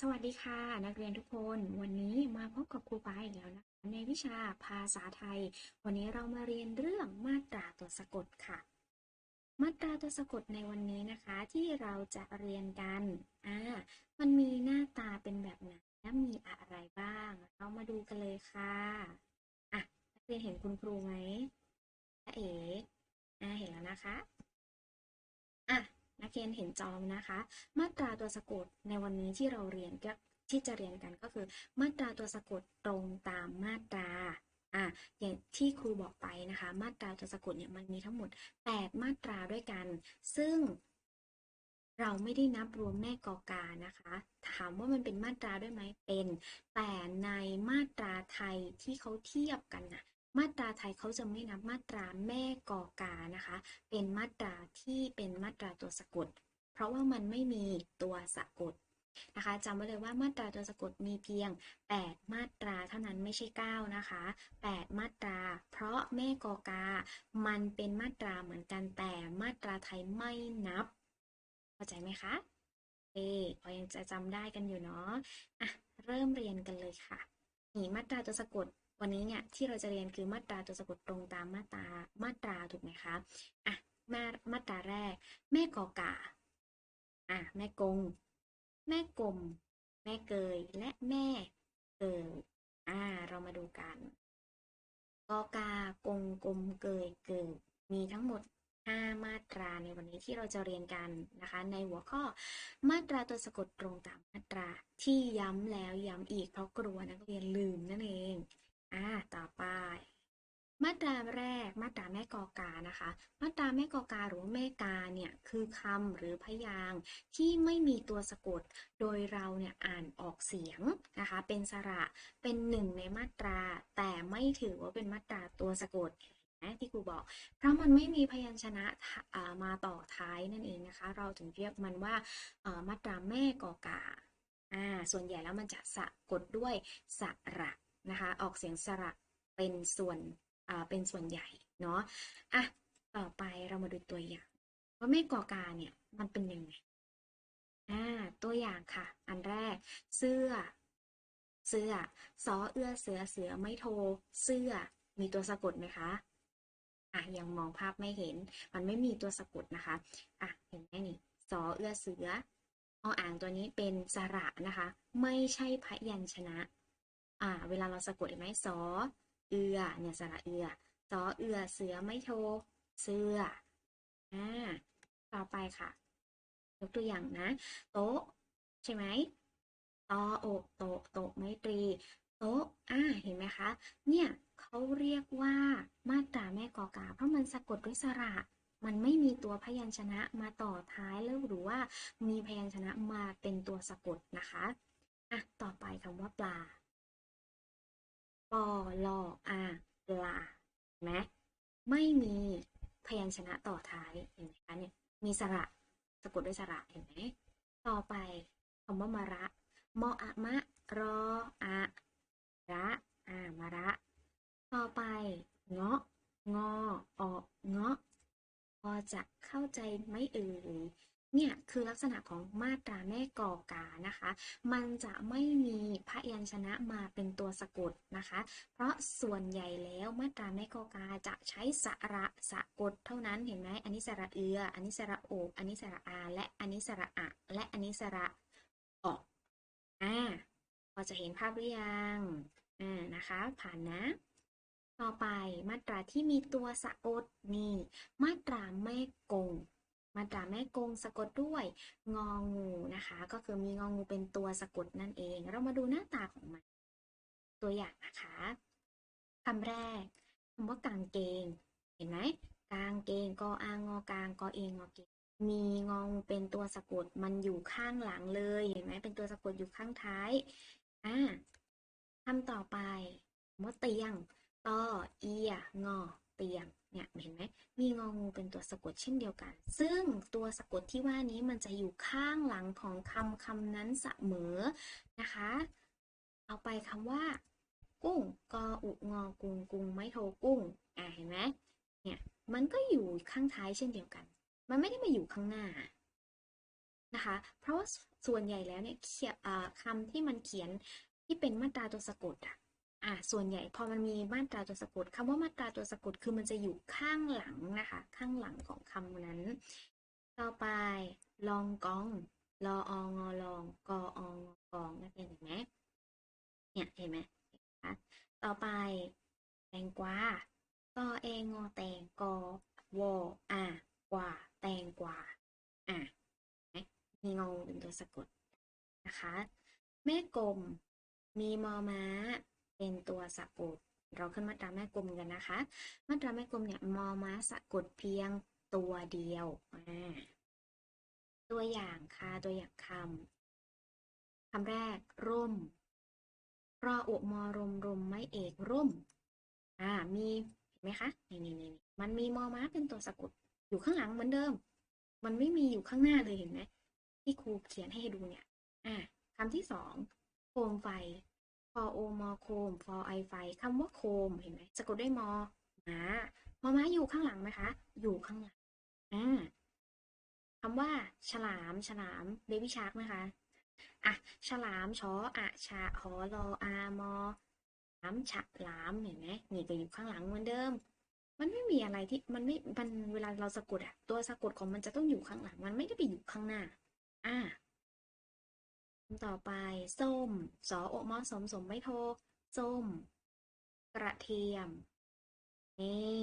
สวัสดีค่ะ นักเรียนทุกคนวันนี้มาพบกับครูปาอีกแล้วนะคะในวิชาภาษาไทย วันนี้เรามาเรียนเรื่องมาตราตัวสะกดค่ะ มาตราตัวสะกดในวันนี้นะคะที่เราจะเรียนกันอ่ามันมีหน้าตาเป็นแบบไหนและมีอะไรบ้าง เรามาดูกันเลยค่ะอะนักเรียนเห็นคุณครูไหมจ๊ะเอ๋อ่าเห็นแล้วนะคะ นักเรียนเห็นจอมนะคะ มาตราตัวสะกดในวันนี้ที่เราเรียนก็ที่จะเรียนกันก็คือ มาตราตัวสะกดตรงตามมาตราอะอย่างที่ครูบอกไปนะคะ มาตราตัวสะกดเนี่ยมันมีทั้งหมด 8 มาตราด้วยกัน ซึ่งเราไม่ได้นับรวมแม่กอกานะคะ ถามว่ามันเป็นมาตราด้วยไหมเป็น แต่ในมาตราไทยที่เขาเทียบกันนะ มาตราไทยเขาจะไม่นับมาตราแม่กอกานะคะ เป็นมาตราที่เป็นมาตราตัวสะกด เพราะว่ามันไม่มีตัวสะกดนะคะจำไว้เลยว่ามาตราตัวสะกดมีเพียง 8 มาตราเท่านั้นไม่ใช่ 9 นะคะ 8 มาตรา เพราะแม่กอกา มันเป็นมาตราเหมือนกันแต่มาตราไทยไม่นับ เข้าใจไหมคะเอพอยังจะจำได้กันอยู่เนาะอะเริ่มเรียนกันเลยค่ะนี่มาตราตัวสะกด วันนี้เนี่ยที่เราจะเรียนคือมาตราตัวสะกดตรงตามมาตรามาตราถูกไหมคะอะมามาตราแรก แม่กอกาอะแม่กง แม่กลมแม่เกยและแม่เกยอ่าเรามาดูกันกอกากงกลมเกยเกิดมีทั้งหมด 5 มาตราในวันนี้ที่เราจะเรียนกันนะคะ ในหัวข้อมาตราตัวสะกดตรงตามมาตราที่ย้ำแล้วย้ำอีกเพราะกลัวนักเรียนลืมนั่นเอง อ่าต่อไป มาตราแรกมาตราแม่กอกานะคะ มาตราแม่กอกาหรือแม่กาเนี่ยคือคำหรือพยางค์ที่ไม่มีตัวสะกด โดยเราเนี่ยอ่านออกเสียงนะคะ เป็นสระเป็นหนึ่งในมาตรา แต่ไม่ถือว่าเป็นมาตราตัวสะกดนะที่ครูบอก เพราะมันไม่มีพยัญชนะมาต่อท้ายนั่นเองนะคะ เราถึงเรียกมันว่าอ่ามาตราแม่กอกาอ่าส่วนใหญ่แล้วมันจะสะกดด้วยสระ นะคะออกเสียงสระเป็นส่วนเป็นส่วนใหญ่เนาะอะต่อไปเรามาดูตัวอย่างว่าแม่กอการเนี่ยมันเป็นยังไงอ่าตัวอย่างค่ะ อันแรก เสื้อ เสื้อสอเอื้อเสือเสือไม่โท เสื้อ มีตัวสะกดไหมคะอะยังมองภาพไม่เห็น มันไม่มีตัวสะกดนะคะอะเห็นไหมนี่สอเอื้อเสือออ่างตัวนี้เป็นสระนะคะ ไม่ใช่พยัญชนะ อ่า เวลาเราสะกดเห็นไหมสอ เอือ เนี่ยสระเอือสอเอือ เสือไม่โท เสื้อ อ่า ต่อไปค่ะ ยกตัวอย่างนะ โต๊ะ ใช่ไหมตอโอกโตโตไม้ตรี โต๊ะ อ่า เห็นไหมคะ เนี่ยเขาเรียกว่ามาตราแม่กอกา เพราะมันสะกดด้วยสระ มันไม่มีตัวพยัญชนะมาต่อท้ายแล้วหรือว่ามีพยัญชนะมาเป็นตัวสะกดนะคะ อะ ต่อไปคำว่าปลา ปอลออาปลาไหมไม่มีพยัญชนะต่อท้ายเห็นไหมคะเนี่ยมีสระสะกดด้วยสระเห็นไหมต่อไปคำว่ามะระมออะมะรออะระอามะระ ต่อไปเงาะงอออกเงาะพอจะเข้าใจไหมเอ่ย เนี่ยคือลักษณะของมาตราแม่กอกานะคะ มันจะไม่มีพระยัญชนะมาเป็นตัวสะกดนะคะ เพราะส่วนใหญ่แล้วมาตราแม่กอกาจะใช้สระสะกดเท่านั้นเห็นไหมอันนี้สระเอือ อันนี้สระโออันนี้สระอา และอันนี้สระอะ และอันนี้สระออกอ่าพอจะเห็นภาพหรือยังอ่านะคะผ่านนะต่อไปมาตราที่มีตัวสะกดนี่ มาตราแม่กง มาตราแม่กงสะกดด้วยงองูนะคะ ก็คือมีงองูเป็นตัวสะกดนั่นเอง เรามาดูหน้าตาของมัน ตัวอย่างนะคะคำแรกคำว่ากางเกง เห็นไหมกางเกงกออางงอกางกอเองงอเกงมีงองูเป็นตัวสะกดมันอยู่ข้างหลังเลย เห็นไหมเป็นตัวสะกดอยู่ข้างท้ายอ่าคำต่อไปคำว่าเตียงตอเอียงอเตียง เนี่ยเห็นไหมมีงองูเป็นตัวสะกดเช่นเดียวกัน ซึ่งตัวสะกดที่ว่านี้มันจะอยู่ข้างหลังของคำคำนั้นเสมอนะคะ เอาไปคำว่า กุ้งกออุงอกุงกุงไม่โทกุ้งอ่าเห็นไหมเนี่ยมันก็อยู่ข้างท้ายเช่นเดียวกัน มันไม่ได้มาอยู่ข้างหน้านะคะ เพราะว่าส่วนใหญ่แล้วเนี่ยคำที่มันเขียนที่เป็นมาตราตัวสะกดอะ อ่าส่วนใหญ่พอมันมีมาตราตัวสะกดคำว่ามาตราตัวสะกดคือมันจะอยู่ข้างหลังนะคะ ข้างหลังของคำนั้น ต่อไปลองกองลอองอลองกอองกองนักเรียนเห็นไหมเนี่ยเห็นไหมคะต่อไปแตงกวาตอเองงอแตงกอวออ่ากว่าแตงกวาอะมีงอเป็นตัวสะกดนะคะ แม่กลมมีมอม้า เป็นตัวสะกด เราขึ้นมาตราแม่กลมกันนะคะ มาตราแม่กลมเนี่ยมอม้าสะกดเพียงตัวเดียว ตัวอย่างค่ะ ตัวอย่างคำ คำแรก ร่ม รออุมอรมรมไม่เอกร่ม อ่า มีเห็นไหมคะ นี่นี่นี่มันมีมอม้าเป็นตัวสะกด อยู่ข้างหลังเหมือนเดิม มันไม่มีอยู่ข้างหน้าเลยเห็นไหมที่ครูเขียนให้ดูเนี่ย อ่าคำที่สองโคมไฟ พอโอมอโคมพอไอไฟคำว่าโคมเห็นไหมสะกดด้วยมอม้ามอม้าอยู่ข้างหลังไหมคะ อยู่ข้างหลังอ่าคำว่า ฉลาม ฉลามเบบี้ชาร์กนะคะอะฉลามชออะชะหอรออามอฉลามฉะลามเห็นไหมนี่ก็อยู่ข้างหลังเหมือนเดิม มันไม่มีอะไรที่มันไม่มันเวลาเราสะกดอะตัวสะกดของมันจะต้องอยู่ข้างหลัง มันไม่ได้ไปอยู่ข้างหน้า อ่า คำต่อไป ส้ม สอโอมอสมสมไม่โท ส้ม กระเทียม นี่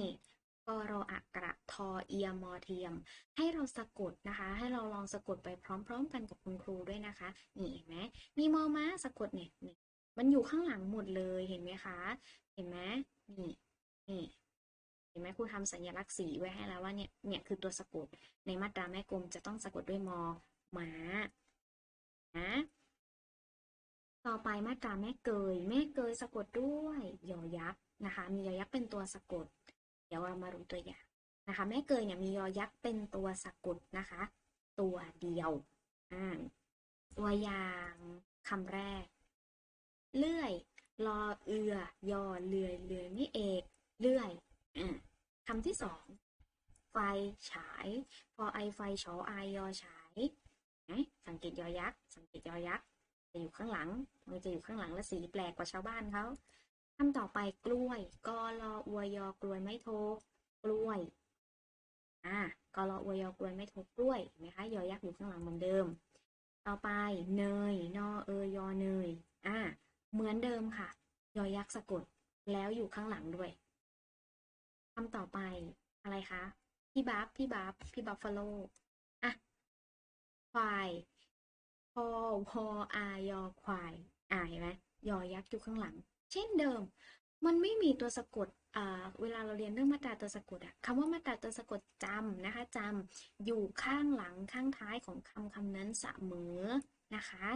กรออะกระทอเอียมอเทียม ให้เราสะกดนะคะ ให้เราลองสะกดไปพร้อม ๆ กันกับคุณครูด้วยนะคะ นี่เห็นไหมมีมอม้าสะกดเนี่ยนี่มันอยู่ข้างหลังหมดเลยเห็นไหมคะ เห็นไหมนี่นี่เห็นไหมครูทำสัญลักษณ์สีไว้ให้แล้วว่าเนี่ยเนี่ยคือตัวสะกดในมาตราแม่กลมจะต้องสะกดด้วยมอม้า นะต่อไปมาตราแม่เกย แม่เกยสะกดด้วยยอยักษ์นะคะ มียอยักษ์เป็นตัวสะกด เดี๋ยวเรามาดูตัวอย่างนะคะ แม่เกยเนี่ยมียอยักษ์เป็นตัวสะกดนะคะ ตัวเดียวอ่าตัวอย่างคำแรก เลื่อยรอเอือยอเลื่อยเลื่อยไม่เอกเลื่อยอ่าคำที่สองไฟฉายพอไอไฟชออยอฉาย สังเกตยอยักษ์ สังเกตยอยักษ์ จะอยู่ข้างหลัง มันจะอยู่ข้างหลังและสีแปลกกว่าชาวบ้านเขาคำต่อไปกล้วยกอรออวยอกล้วยไม่โทกล้วย อ่ากอรออวยอกล้วยไม่โทกล้วยเห็นไหมคะยอยักษ์อยู่ข้างหลังเหมือนเดิม ต่อไปเนยนอเอยอเนย อ่า เหมือนเดิมค่ะ ยอยักษ์สะกดแล้วอยู่ข้างหลังด้วยคำต่อไปอะไรคะพี่บัฟพี่บัฟพี่บัฟฟาโล ควายพอพออายอควายอ่าเห็นไหมยอยักษ์อยู่ข้างหลัง เช่นเดิม มันไม่มีตัวสะกดอ่าเวลาเราเรียนเรื่องมาตราตัวสะกดอะคำว่ามาตราตัวสะกดจำนะคะจำอยู่ข้างหลังข้างท้ายของคำคำนั้นเสมอนะคะ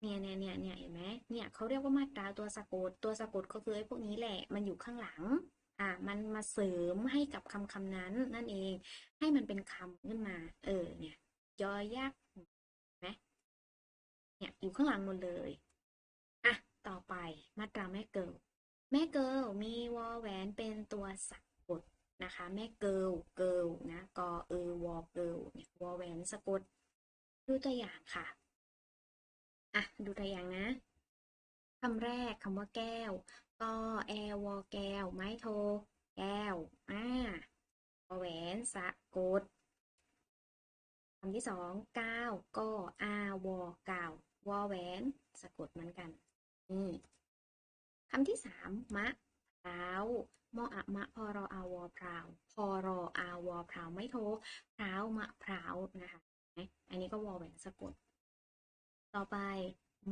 เนี่ยเนี่ยเนี่ยเนี่ยเห็นไหมเนี่ยเขาเรียกว่ามาตราตัวสะกด ตัวสะกดก็คือไอ้พวกนี้แหละ มันอยู่ข้างหลัง อ่า มันมาเสริมให้กับคำคำนั้นนั่นเอง ให้มันเป็นคำขึ้นมา เออ เนี่ย ยอยักษ์ เนี่ยอยู่ข้างหลังหมดเลยอะต่อไปมาตราแม่เกิลแม่เกิลมีวอแหวนเป็นตัวสะกดนะคะแม่เกิลเกิลนะกอเออวอเกิลเนี่ยวอแหวนสะกดดูตัวอย่างค่ะอะดูตัวอย่างนะคำแรกคำว่าแก้วกอแอวอแก้ว ไม้โท แก้วอ่าวอแหวนสะกดคำที่สองก้าวกออาวอกาว วอแหวนสะกดเหมือนกันนี่คำที่สามมะพร้าวมออะมะพอรออาวอพราวพอรออาวอพราวไม่โทพร้าวมะพร้าวนะคะอันนี้ก็วอแหวนสะกด ต่อไป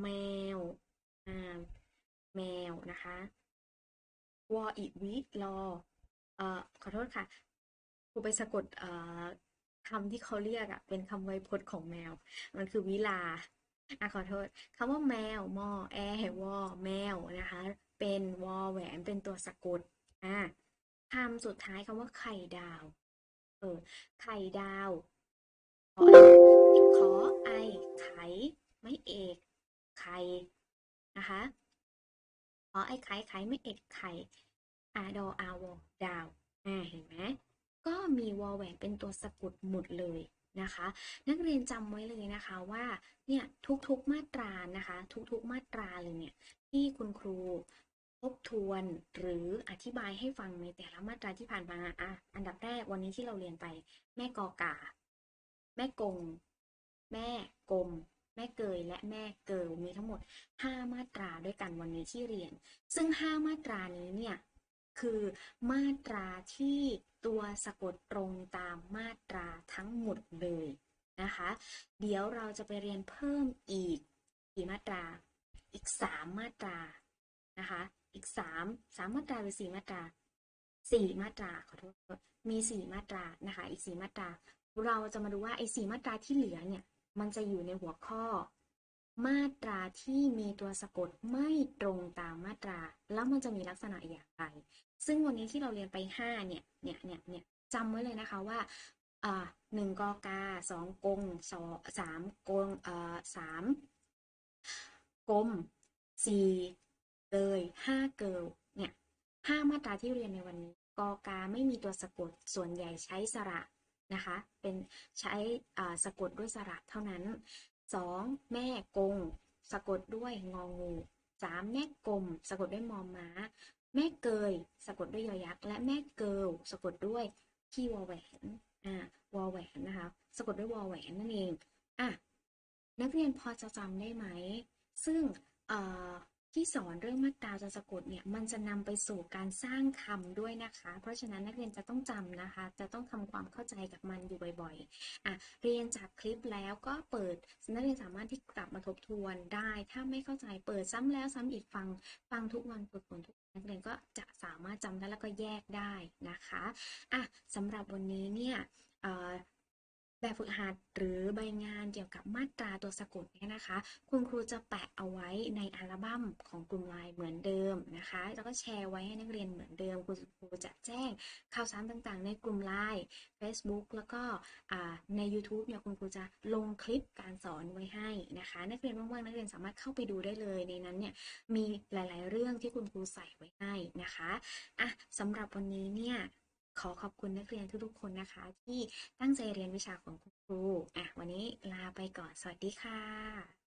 แมวอ่าแมวนะคะวออิวิรอเอ่อขอโทษค่ะครูไปสะกดเอ่อคำที่เขาเรียกอะเป็นคำไวยพจน์ของแมว มันคือวิลา อะขอโทษคำว่าแมวมอแอวอแมวนะคะ เป็นวอแหวนเป็นตัวสะกดอะคำสุดท้ายคำว่าไข่ดาว เออ ไข่ดาวขอขอไอไข่ไม่เอกไข่นะคะขอไอไข่ไข่ไม่เอกไข่อาดออาวอดาวอ่าเห็นไหมก็มีวอแหวนเป็นตัวสะกดหมดเลย นะคะ นักเรียนจำไว้เลยนะคะว่าเนี่ยทุกๆมาตรานะคะ ทุกๆมาตราเลยเนี่ยที่คุณครูทบทวนหรืออธิบายให้ฟังในแต่ละมาตราที่ผ่านมาอะอันดับแรกวันนี้ที่เราเรียนไปแม่กอกา แม่กง แม่กลมแม่เกยและแม่เกิลมีทั้งหมด 5 มาตราด้วยกันวันนี้ที่เรียน ซึ่ง 5 มาตรานี้เนี่ย คือมาตราที่ตัวสะกดตรงตามมาตราทั้งหมดเลยนะคะ เดี๋ยวเราจะไปเรียนเพิ่มอีกกี่มาตรา อีก 3 มาตรานะคะ อีก 3 3 มาตราหรือ4มาตรา 4 มาตราขอโทษมี 4 มาตรานะคะ อีก 4 มาตรา เราจะมาดูว่าไอ้4มาตราที่เหลือเนี่ย มันจะอยู่ในหัวข้อ มาตราที่มีตัวสะกดไม่ตรงตามมาตรา แล้วมันจะมีลักษณะอย่างไร ซึ่งวันนี้ที่เราเรียนไปห้าเนี่ยเนี่ยเนี่ยเนี่ยจำไว้เลยนะคะว่าอ่าหนึ่งกอกาสองกงสองสามกงเอ่อสามกลมสี่เกยห้าเกิลเนี่ยห้ามาตราที่เรียนในวันนี้กอกาไม่มีตัวสะกดส่วนใหญ่ใช้สระนะคะ เป็นใช้สะกดด้วยสระเท่านั้นสองแม่กง สะกดด้วยงองูสามแม่กลมสะกดด้วยมอม้า แม่เกยสะกดด้วยยอยักษ์และแม่เกิลสะกดด้วยขีวอแหวนอ่าวอแหวนนะคะสะกดด้วยวอแหวนนั่นเองอะนักเรียนพอจะจำได้ไหม ซึ่งอ่อ ที่สอนเรื่องมาตราจะสะกดเนี่ยมันจะนำไปสู่การสร้างคำด้วยนะคะ เพราะฉะนั้นนักเรียนจะต้องจำนะคะ จะต้องทำความเข้าใจกับมันอยู่บ่อยๆอะเรียนจากคลิปแล้วก็เปิดนักเรียนสามารถที่กลับมาทบทวนได้ ถ้าไม่เข้าใจเปิดซ้ำแล้วซ้ำอีกฟังฟังทุกวันฝึกฝนทุกวันนักเรียนก็จะสามารถจำได้แล้วก็แยกได้นะคะอะสำหรับวันนี้เนี่ย แบบฝึกหัดหรือใบงานเกี่ยวกับมาตราตัวสะกดเนี่ยนะคะ คุณครูจะแปะเอาไว้ในอัลบั้มของกลุ่มไลน์เหมือนเดิมนะคะ แล้วก็แชร์ไว้ให้นักเรียนเหมือนเดิม คุณครูจะแจ้งข่าวสารต่างๆ ในกลุ่มไลน์ Facebook แล้วก็ใน YouTube เนี่ยคุณครูจะลงคลิปการสอนไว้ให้นะคะ นักเรียนว่างๆนักเรียนสามารถเข้าไปดูได้เลยในนั้นเนี่ยมีหลายๆเรื่องที่คุณครูใส่ไว้ให้นะคะอะสำหรับวันนี้เนี่ย ขอขอบคุณนักเรียนทุกๆคนนะคะ ที่ตั้งใจเรียนวิชาของคุณครูอะวันนี้ลาไปก่อนสวัสดีค่ะ